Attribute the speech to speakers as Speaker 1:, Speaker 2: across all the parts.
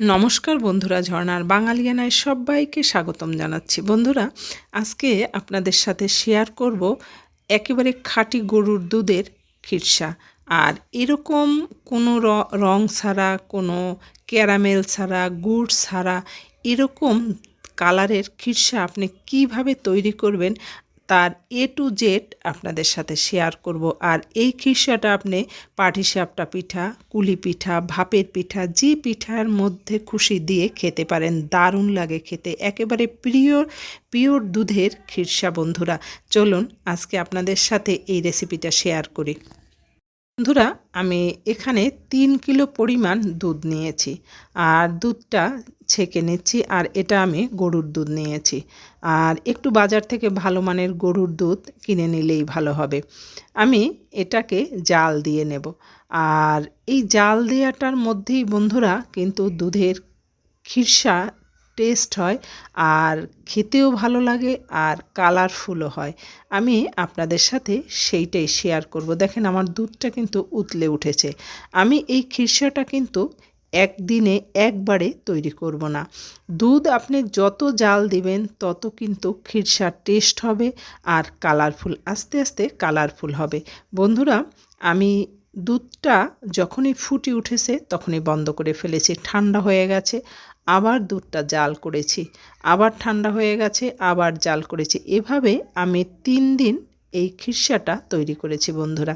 Speaker 1: নমস্কার বন্ধুরা, ঝর্ণার বাঙালিয়ানায় সবাইকে স্বাগতম জানাচ্ছি। বন্ধুরা, আজকে আপনাদের সাথে শেয়ার করব একেবারে খাঁটি গরুর দুধের খিরসা। আর এরকম কোনো র- ছাড়া, কোনো ক্যারামেল ছাড়া, গুড় ছাড়া এরকম কালারের খিরসা আপনি কীভাবে তৈরি করবেন তার এ টু জেড আপনাদের সাথে শেয়ার করব। আর এই খিরসাটা আপনি পাটিসাপটা পিঠা, কুলি পিঠা, ভাপের পিঠা, যে পিঠার মধ্যে খুশি দিয়ে খেতে পারেন, দারুণ লাগে খেতে। একেবারে প্রিয় পিওর দুধের খিরসা বন্ধুরা। চলুন আজকে আপনাদের সাথে এই রেসিপিটা শেয়ার করি। বন্ধুরা, আমি এখানে তিন কিলো পরিমাণ দুধ নিয়েছি আর দুধটা ছেঁকে নিচ্ছি আর এটা আমি গরুর দুধ নিয়েছি। আর একটু বাজার থেকে ভালো মানের গরুর দুধ কিনে নিলেই ভালো হবে। আমি এটাকে জাল দিয়ে নেব। আর এই জাল দেওয়াটার মধ্যেই বন্ধুরা, কিন্তু দুধের খিরসা টেস্ট হয়, আর খেতেও ভালো লাগে, আর কালারফুলও হয়। আমি আপনাদের সাথে সেইটাই শেয়ার করব। দেখেন আমার দুধটা কিন্তু উতলে উঠেছে। আমি এই খিরসাটা কিন্তু একদিনে একবারে তৈরি করব না। দুধ আপনি যত জাল দিবেন, তত কিন্তু খিরসার টেস্ট হবে, আর কালারফুল আস্তে আস্তে কালারফুল হবে। বন্ধুরা, আমি দুধটা যখনই ফুটে উঠেছে তখনই বন্ধ করে ফেলেছি। ঠান্ডা হয়ে গেছে, আবার দুধটা জাল করেছি। আবার ঠান্ডা হয়ে গেছে, আবার জাল করেছি। এভাবে আমি তিন দিন এই খিরসাটা তৈরি করেছি বন্ধুরা।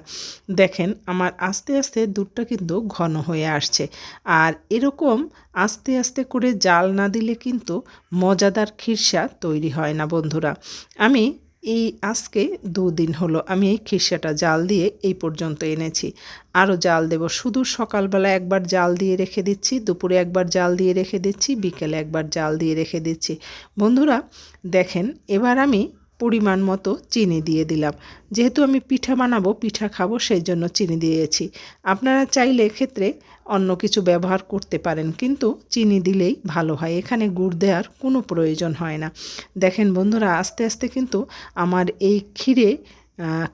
Speaker 1: দেখেন, আমার আস্তে আস্তে দুধটা কিন্তু ঘন হয়ে আসছে। আর এরকম আস্তে আস্তে করে জাল না দিলে কিন্তু মজাদার খিরসা তৈরি হয় না বন্ধুরা। আমি এই আজকে দুদিন হলো আমি এই খিরসাটা জাল দিয়ে এই পর্যন্ত এনেছি। আরও জাল দেব। শুধু সকালবেলা একবার জাল দিয়ে রেখে দিচ্ছি, দুপুরে একবার জাল দিয়ে রেখে দিচ্ছি, বিকেলে একবার জাল দিয়ে রেখে দিচ্ছি। বন্ধুরা, দেখেন, এবার আমি পরিমাণ মতো চিনি দিয়ে দিলাম। যেহেতু আমি পিঠা বানাবো, পিঠা খাব, সেই জন্য চিনি দিয়েছি। আপনারা চাইলে এক্ষেত্রে অন্য কিছু ব্যবহার করতে পারেন, কিন্তু চিনি দিলেই ভালো হয়। এখানে গুড় দেওয়ার কোনো প্রয়োজন হয় না। দেখেন বন্ধুরা, আস্তে আস্তে কিন্তু আমার এই ক্ষীরে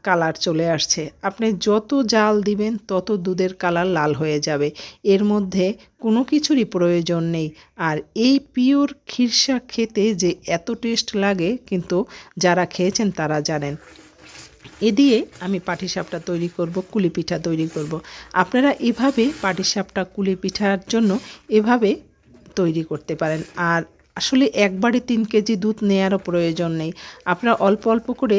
Speaker 1: কালার চলে আসছে। আপনি যত জাল দিবেন, তত দুধের কালার লাল হয়ে যাবে। এর মধ্যে কোনো কিছুরই প্রয়োজন নেই। আর এই পিওর খিরসা খেতে যে এত টেস্ট লাগে, কিন্তু যারা খেয়েছেন তারা জানেন। এ দিয়ে আমি পাটিসাপটা তৈরি করব, কুলি পিঠা তৈরি করব। আপনারা এভাবে পাটিসাপটা, কুলি পিঠার জন্য এভাবে তৈরি করতে পারেন। আর আসলে একবারে তিন কেজি দুধ নেওয়ারও প্রয়োজন নেই। আপনারা অল্প অল্প করে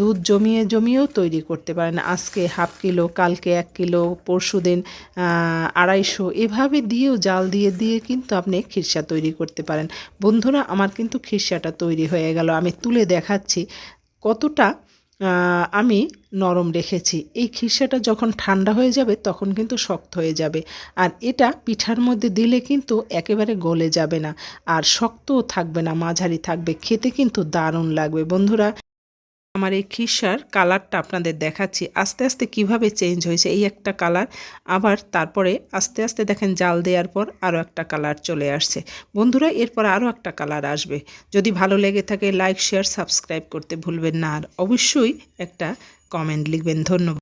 Speaker 1: দুধ জমিয়ে জমিয়েও তৈরি করতে পারেন। আজকে হাফ কিলো, কালকে এক কিলো, পরশু দিন আড়াইশো। এভাবে দিয়েও জাল দিয়ে দিয়ে কিন্তু আপনি খিরসা তৈরি করতে পারেন। বন্ধুরা, আমার কিন্তু খিরসাটা তৈরি হয়ে গেল। আমি তুলে দেখাচ্ছি কতটা আমি নরম রেখেছি। এই খিরসাটা যখন ঠান্ডা হয়ে যাবে, তখন কিন্তু শক্ত হয়ে যাবে। আর এটা পিঠার মধ্যে দিলে কিন্তু একেবারে গলে যাবে না। আর শক্তও থাকবে না, মাঝারি থাকবে। খেতে কিন্তু দারুণ লাগবে। বন্ধুরা আমার এই খিসার কালারটা আপনাদের দেখাচ্ছি। আস্তে আস্তে কীভাবে চেঞ্জ হয়েছে এই একটা কালার। আবার তারপরে আস্তে আস্তে দেখেন জাল দেওয়ার পর আরও একটা কালার চলে আসছে। বন্ধুরা, এরপর আরও একটা কালার আসবে। যদি ভালো লেগে থাকে লাইক শেয়ার সাবস্ক্রাইব করতে ভুলবেন না। আর অবশ্যই একটা কমেন্ট লিখবেন। ধন্যবাদ।